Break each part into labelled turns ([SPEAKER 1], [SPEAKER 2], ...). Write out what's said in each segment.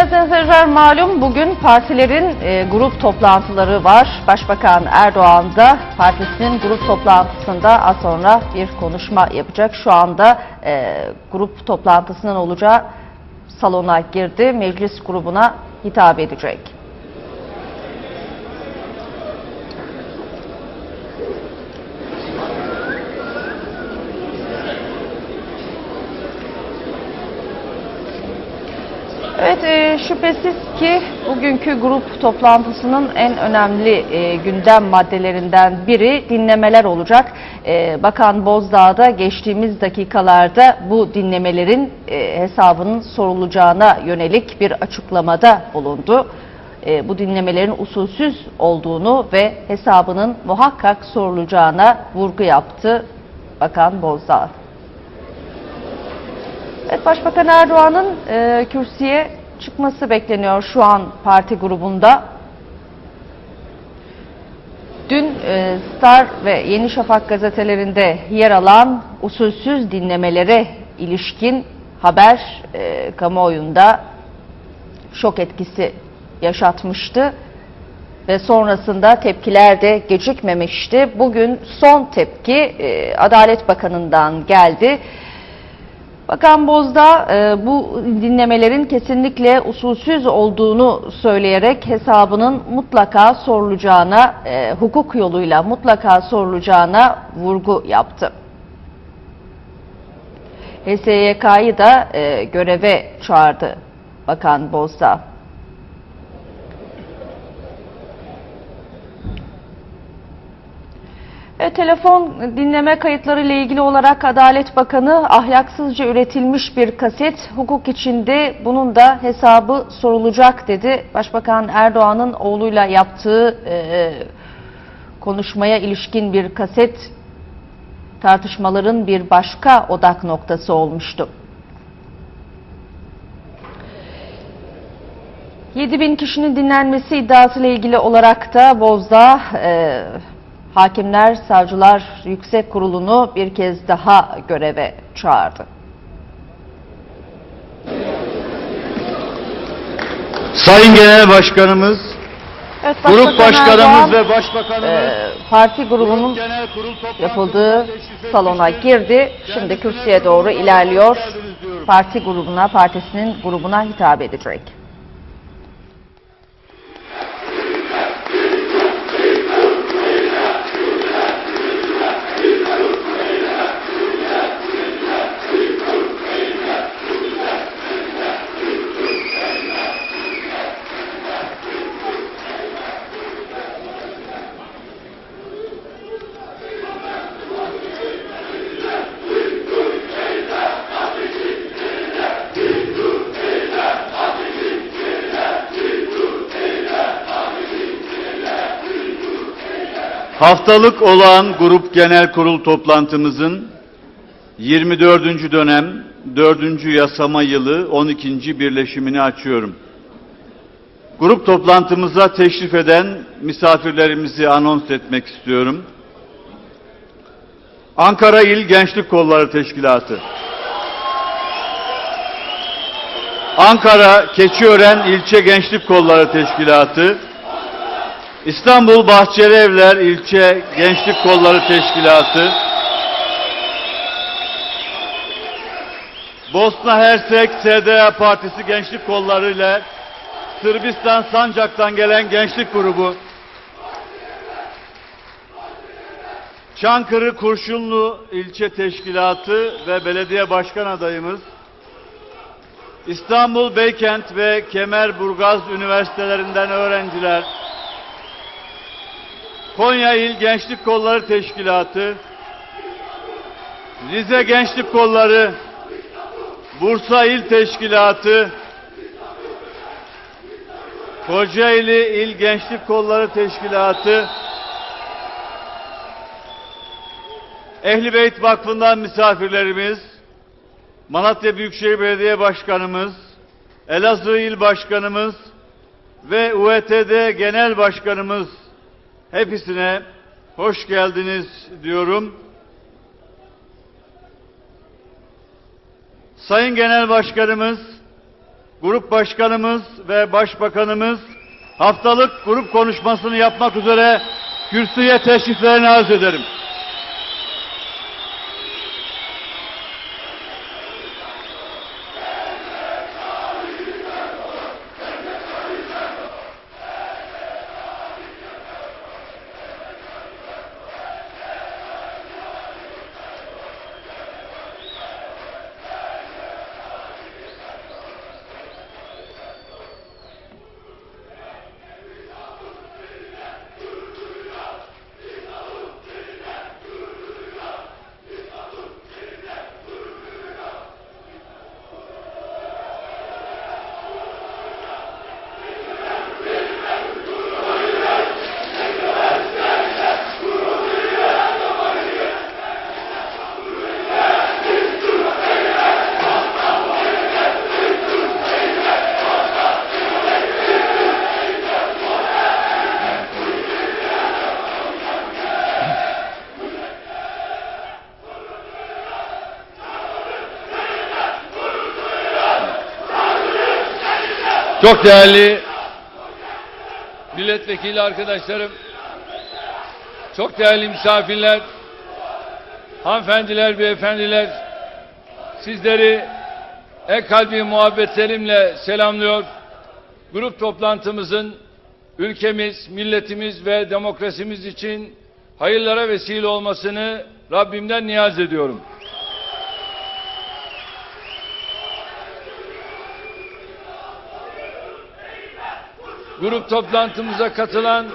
[SPEAKER 1] Sayın malum bugün partilerin e, grup toplantıları var. Başbakan Erdoğan da partisinin grup toplantısında az sonra bir konuşma yapacak. Şu anda e, grup toplantısının olacağı salona girdi. Meclis grubuna hitap edecek. Evet e, şüphesiz ki bugünkü grup toplantısının en önemli e, gündem maddelerinden biri dinlemeler olacak. E, Bakan Bozdağ da geçtiğimiz dakikalarda bu dinlemelerin e, hesabının sorulacağına yönelik bir açıklamada bulundu. E, bu dinlemelerin usulsüz olduğunu ve hesabının muhakkak sorulacağına vurgu yaptı Bakan Bozdağ. Evet, Başbakan Erdoğan'ın e, kürsüye çıkması bekleniyor şu an parti grubunda. Dün e, Star ve Yeni Şafak gazetelerinde yer alan usulsüz dinlemelere ilişkin haber e, kamuoyunda şok etkisi yaşatmıştı ve sonrasında tepkiler de gecikmemişti. Bugün son tepki e, Adalet Bakanı'ndan geldi. Bakan Bozdağ e, bu dinlemelerin kesinlikle usulsüz olduğunu söyleyerek hesabının mutlaka sorulacağına, e, hukuk yoluyla mutlaka sorulacağına vurgu yaptı. HSYK'yı da e, göreve çağırdı Bakan Bozdağ. E, telefon dinleme kayıtları ile ilgili olarak Adalet Bakanı ahlaksızca üretilmiş bir kaset hukuk içinde bunun da hesabı sorulacak dedi. Başbakan Erdoğan'ın oğluyla yaptığı e, konuşmaya ilişkin bir kaset tartışmaların bir başka odak noktası olmuştu. 7 bin kişinin dinlenmesi iddiasıyla ilgili olarak da Bozdağ e, Hakimler, Savcılar Yüksek Kurulu'nu bir kez daha göreve çağırdı.
[SPEAKER 2] Sayın Genel Başkanımız,
[SPEAKER 1] Evet,
[SPEAKER 2] Grup
[SPEAKER 1] Başbakan
[SPEAKER 2] Başkanımız
[SPEAKER 1] Erdoğan,
[SPEAKER 2] ve Başbakanımız
[SPEAKER 1] e, parti grubunun
[SPEAKER 2] Genel Kurul toplantısına
[SPEAKER 1] yapıldığı salona girdi. Şimdi kürsüye doğru ilerliyor. Parti grubuna, partisinin grubuna hitap edecek.
[SPEAKER 2] Haftalık olan Grup Genel Kurul toplantımızın 24. dönem 4. yasama yılı 12. birleşimini açıyorum. Grup toplantımıza teşrif eden misafirlerimizi anons etmek istiyorum. Ankara İl Gençlik Kolları Teşkilatı. Ankara Keçiören İlçe Gençlik Kolları Teşkilatı. İstanbul Bahçeli Evler İlçe Gençlik Kolları Teşkilatı, Bosna Hersek SDA Partisi Gençlik Kolları ile Sırbistan Sancak'tan gelen gençlik grubu, Çankırı Kurşunlu İlçe Teşkilatı ve Belediye Başkan adayımız, İstanbul Beykent ve Kemerburgaz Üniversitelerinden öğrenciler, Konya İl Gençlik Kolları Teşkilatı, Rize Gençlik Kolları, Bursa İl Teşkilatı, Kocaeli İl Gençlik Kolları Teşkilatı, Ehli Beyt Vakfı'ndan misafirlerimiz, Malatya Büyükşehir Belediye Başkanımız, Elazığ İl Başkanımız ve UETD Genel Başkanımız Hepsine hoş geldiniz diyorum. Sayın Genel Başkanımız, Grup Başkanımız ve Başbakanımız haftalık grup konuşmasını yapmak üzere kürsüye teşriflerini arz ederim.
[SPEAKER 3] Çok değerli milletvekili arkadaşlarım, çok değerli misafirler, hanımefendiler, beyefendiler, sizleri en kalbi muhabbetlerimle selamlıyor. Grup toplantımızın ülkemiz, milletimiz ve demokrasimiz için hayırlara vesile olmasını Rabbimden niyaz ediyorum. Grup toplantımıza katılan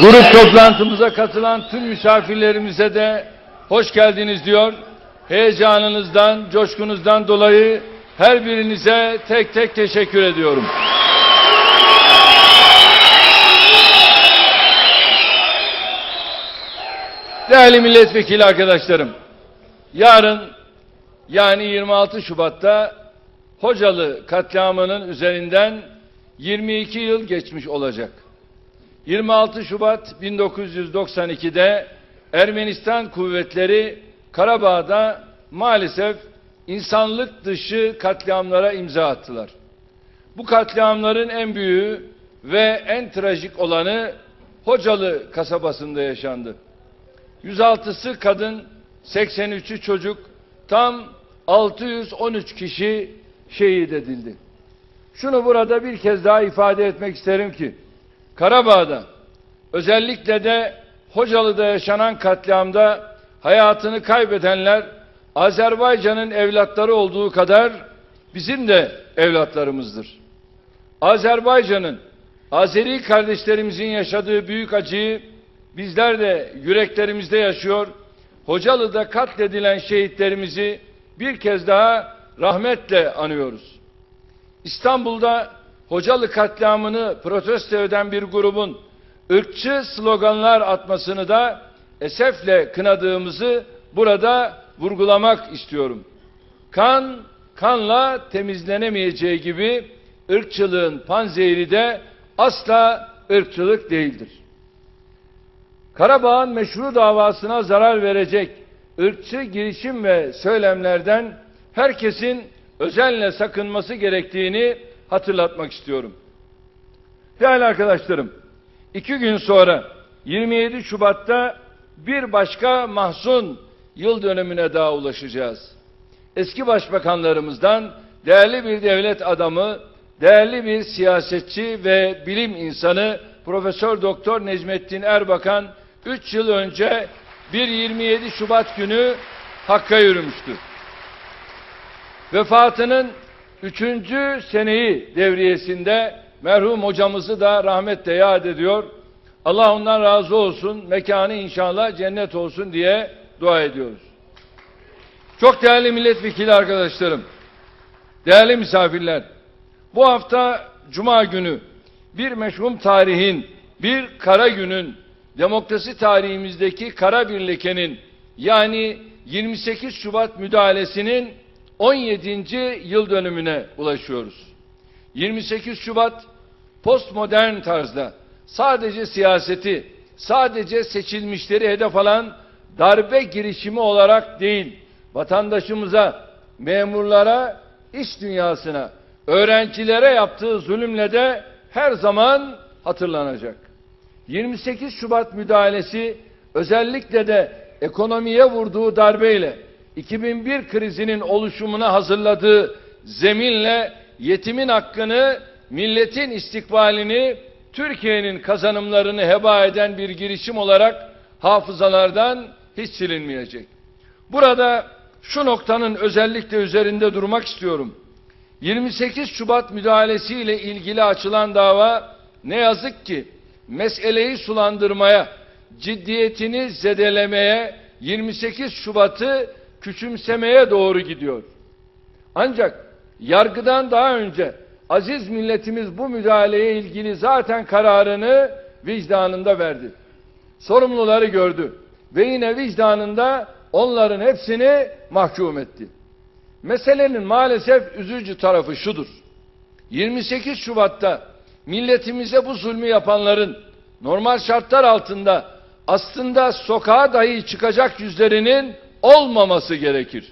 [SPEAKER 3] grup toplantımıza katılan tüm misafirlerimize de hoş geldiniz diyor. Heyecanınızdan, coşkunuzdan dolayı her birinize tek tek teşekkür ediyorum. Değerli milletvekili arkadaşlarım, yarın yani 26 Şubat'ta Hocalı katliamının üzerinden 22 yıl geçmiş olacak. 26 Şubat 1992'de Ermenistan kuvvetleri Karabağ'da maalesef insanlık dışı katliamlara imza attılar. Bu katliamların en büyüğü ve en trajik olanı Hocalı kasabasında yaşandı. 106'sı kadın, 83'ü çocuk, tam 613 kişi şehit edildi. Şunu burada bir kez daha ifade etmek isterim ki, Karabağ'da, özellikle de Hocalı'da yaşanan katliamda hayatını kaybedenler, Azerbaycan'ın evlatları olduğu kadar bizim de evlatlarımızdır. Azerbaycan'ın, Azeri kardeşlerimizin yaşadığı büyük acıyı bizler de yüreklerimizde yaşıyor. Hocalı'da katledilen şehitlerimizi bir kez daha rahmetle anıyoruz. İstanbul'da Hocalı katliamını protesto eden bir grubun ırkçı sloganlar atmasını da esefle kınadığımızı burada vurgulamak istiyorum. Kan, kanla temizlenemeyeceği gibi ırkçılığın panzehiri de asla ırkçılık değildir. Karabağ'ın meşru davasına zarar verecek ırkçı girişim ve söylemlerden herkesin özenle sakınması gerektiğini hatırlatmak istiyorum. Değerli arkadaşlarım, iki gün sonra 27 Şubat'ta bir başka mahzun yıl dönümüne daha ulaşacağız. Eski başbakanlarımızdan değerli bir devlet adamı, değerli bir siyasetçi ve bilim insanı Profesör Doktor Necmettin Erbakan 3 yıl önce bir 27 Şubat günü Hakk'a yürümüştü. Vefatının 3. seneyi devriyesinde merhum hocamızı da rahmetle yad ediyor. Allah ondan razı olsun, mekanı inşallah cennet olsun diye dua ediyoruz. Çok değerli milletvekili arkadaşlarım, değerli misafirler, bu hafta Cuma günü bir meşhum tarihin, bir kara günün, demokrasi tarihimizdeki kara bir lekenin yani 28 Şubat müdahalesinin 17. yıl dönümüne ulaşıyoruz. 28 Şubat postmodern tarzda sadece siyaseti, sadece seçilmişleri hedef alan darbe girişimi olarak değil, vatandaşımıza, memurlara, iş dünyasına, öğrencilere yaptığı zulümle de her zaman hatırlanacak. 28 Şubat müdahalesi özellikle de ekonomiye vurduğu darbeyle 2001 krizinin oluşumuna hazırladığı zeminle yetimin hakkını, milletin istikbalini, Türkiye'nin kazanımlarını heba eden bir girişim olarak hafızalardan hiç silinmeyecek. Burada şu noktanın özellikle üzerinde durmak istiyorum. 28 Şubat müdahalesiyle ilgili açılan dava ne yazık ki meseleyi sulandırmaya, ciddiyetini zedelemeye, 28 Şubat'ı küçümsemeye doğru gidiyor. Ancak yargıdan daha önce aziz milletimiz bu müdahaleye ilgili zaten kararını vicdanında verdi. Sorumluları gördü ve yine vicdanında onların hepsini mahkum etti. Meselenin maalesef üzücü tarafı şudur. 28 Şubat'ta milletimize bu zulmü yapanların normal şartlar altında aslında sokağa dahi çıkacak yüzlerinin olmaması gerekir.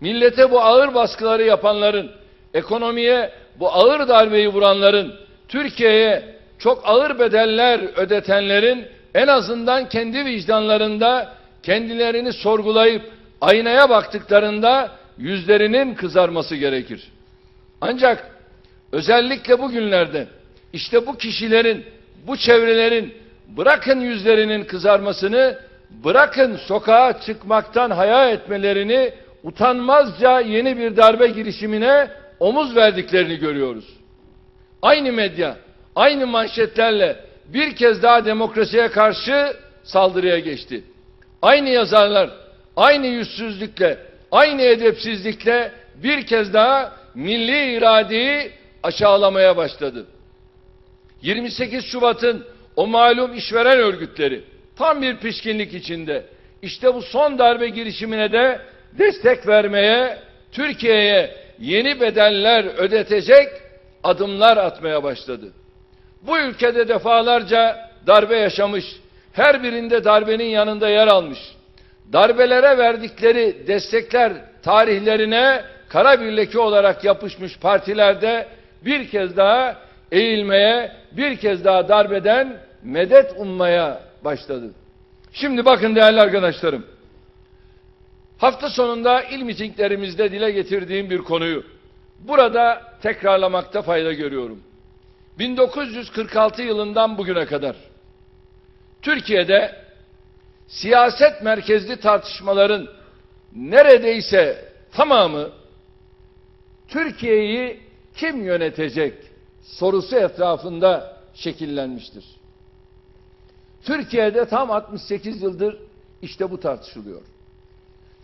[SPEAKER 3] Millete bu ağır baskıları yapanların, ekonomiye bu ağır darbeyi vuranların, Türkiye'ye çok ağır bedeller ödetenlerin en azından kendi vicdanlarında kendilerini sorgulayıp aynaya baktıklarında yüzlerinin kızarması gerekir. Ancak özellikle bugünlerde işte bu kişilerin, bu çevrelerin bırakın yüzlerinin kızarmasını, bırakın sokağa çıkmaktan haya etmelerini utanmazca yeni bir darbe girişimine omuz verdiklerini görüyoruz. Aynı medya, aynı manşetlerle bir kez daha demokrasiye karşı saldırıya geçti. Aynı yazarlar, aynı yüzsüzlükle, aynı edepsizlikle bir kez daha milli iradeyi aşağılamaya başladı. 28 Şubat'ın o malum işveren örgütleri tam bir pişkinlik içinde işte bu son darbe girişimine de destek vermeye, Türkiye'ye yeni bedeller ödetecek adımlar atmaya başladı. Bu ülkede defalarca darbe yaşamış, her birinde darbenin yanında yer almış. Darbelere verdikleri destekler tarihlerine kara bir leke olarak yapışmış partilerde bir kez daha eğilmeye, bir kez daha darbeden medet ummaya başladı. Şimdi bakın değerli arkadaşlarım. Hafta sonunda il mitinglerimizde dile getirdiğim bir konuyu burada tekrarlamakta fayda görüyorum. 1946 yılından bugüne kadar Türkiye'de siyaset merkezli tartışmaların neredeyse tamamı Türkiye'yi kim yönetecek sorusu etrafında şekillenmiştir. Türkiye'de tam 68 yıldır işte bu tartışılıyor.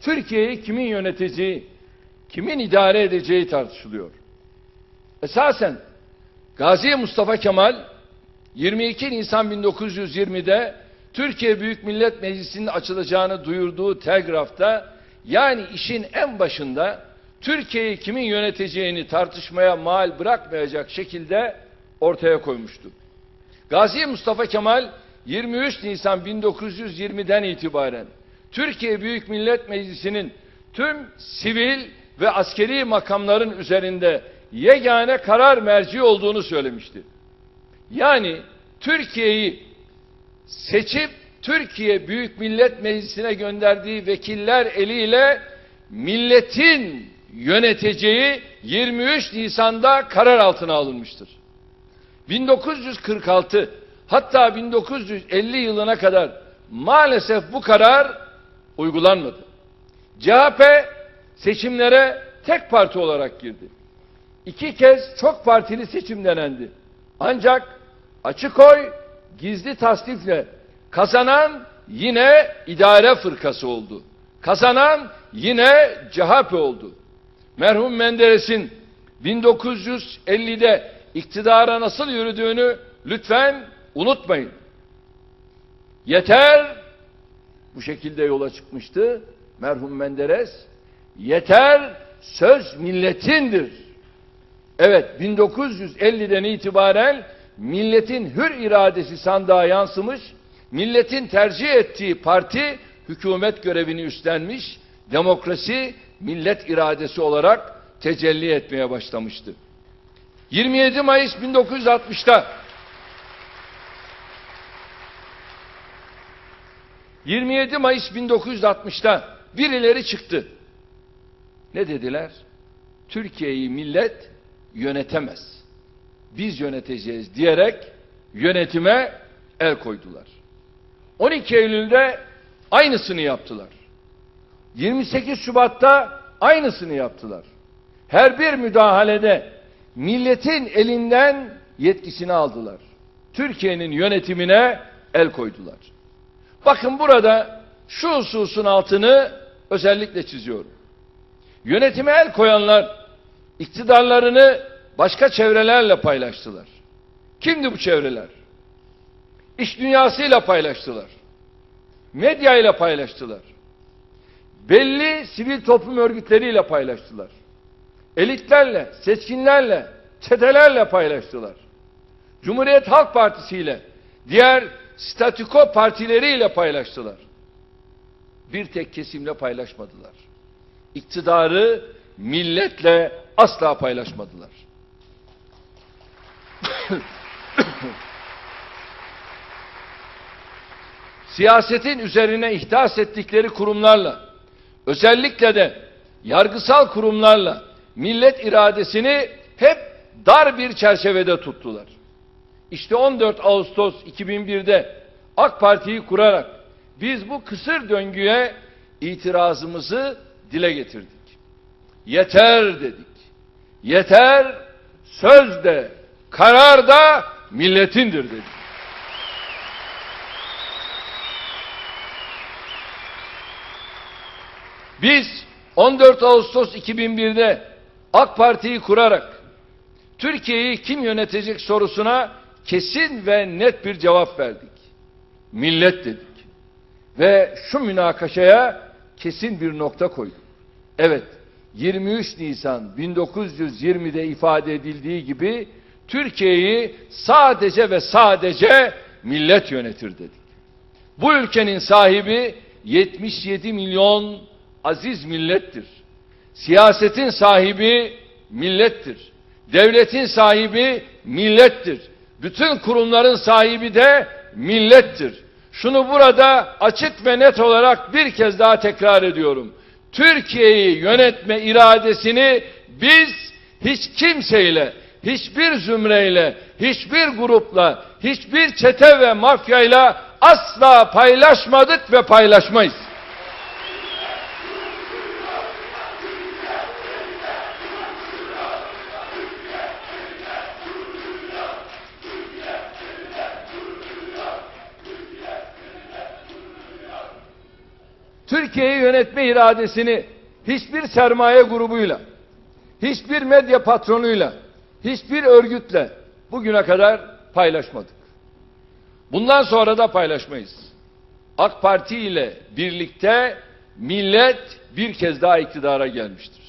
[SPEAKER 3] Türkiye'yi kimin yöneteceği, kimin idare edeceği tartışılıyor. Esasen Gazi Mustafa Kemal 22 Nisan 1920'de Türkiye Büyük Millet Meclisi'nin açılacağını duyurduğu telgrafta yani işin en başında Türkiye'yi kimin yöneteceğini tartışmaya mal bırakmayacak şekilde ortaya koymuştu. Gazi Mustafa Kemal 23 Nisan 1920'den itibaren Türkiye Büyük Millet Meclisi'nin tüm sivil ve askeri makamların üzerinde yegane karar merci olduğunu söylemişti. Yani Türkiye'yi seçip Türkiye Büyük Millet Meclisi'ne gönderdiği vekiller eliyle milletin yöneteceği 23 Nisan'da karar altına alınmıştır. 1946 hatta 1950 yılına kadar maalesef bu karar uygulanmadı. CHP seçimlere tek parti olarak girdi. İki kez çok partili seçim denendi. Ancak açık oy gizli tasdifle kazanan yine idare fırkası oldu. Kazanan yine CHP oldu. Merhum Menderes'in 1950'de iktidara nasıl yürüdüğünü lütfen unutmayın. Yeter bu şekilde yola çıkmıştı merhum Menderes. Yeter söz milletindir. Evet 1950'den itibaren milletin hür iradesi sandığa yansımış Milletin tercih ettiği parti hükümet görevini üstlenmiş, demokrasi millet iradesi olarak tecelli etmeye başlamıştı. 27 Mayıs 1960'ta 27 Mayıs 1960'ta birileri çıktı. Ne dediler? Türkiye'yi millet yönetemez. Biz yöneteceğiz diyerek yönetime el koydular. 12 Eylül'de aynısını yaptılar. 28 Şubat'ta aynısını yaptılar. Her bir müdahalede milletin elinden yetkisini aldılar. Türkiye'nin yönetimine el koydular. Bakın burada şu hususun altını özellikle çiziyorum. Yönetime el koyanlar iktidarlarını başka çevrelerle paylaştılar. Kimdi bu çevreler? İş dünyasıyla paylaştılar. Medya ile paylaştılar. Belli sivil toplum örgütleriyle paylaştılar. Elitlerle, seçkinlerle, çetelerle paylaştılar. Cumhuriyet Halk Partisi ile, diğer statüko partileriyle paylaştılar. Bir tek kesimle paylaşmadılar. İktidarı milletle asla paylaşmadılar. Siyasetin üzerine ihdas ettikleri kurumlarla, özellikle de yargısal kurumlarla millet iradesini hep dar bir çerçevede tuttular. İşte 14 Ağustos 2001'de AK Parti'yi kurarak biz bu kısır döngüye itirazımızı dile getirdik. Yeter dedik. Yeter söz de karar da milletindir dedik. Biz 14 Ağustos 2001'de AK Parti'yi kurarak Türkiye'yi kim yönetecek sorusuna kesin ve net bir cevap verdik. Millet dedik. Ve şu münakaşaya kesin bir nokta koyduk. Evet, 23 Nisan 1920'de ifade edildiği gibi Türkiye'yi sadece ve sadece millet yönetir dedik. Bu ülkenin sahibi 77 milyon aziz millettir. Siyasetin sahibi millettir. Devletin sahibi millettir. Bütün kurumların sahibi de millettir. Şunu burada açık ve net olarak bir kez daha tekrar ediyorum. Türkiye'yi yönetme iradesini biz hiç kimseyle, hiçbir zümreyle, hiçbir grupla, hiçbir çete ve mafyayla asla paylaşmadık ve paylaşmayız. Yönetme iradesini hiçbir sermaye grubuyla, hiçbir medya patronuyla, hiçbir örgütle bugüne kadar paylaşmadık. Bundan sonra da paylaşmayız. AK Parti ile birlikte millet bir kez daha iktidara gelmiştir.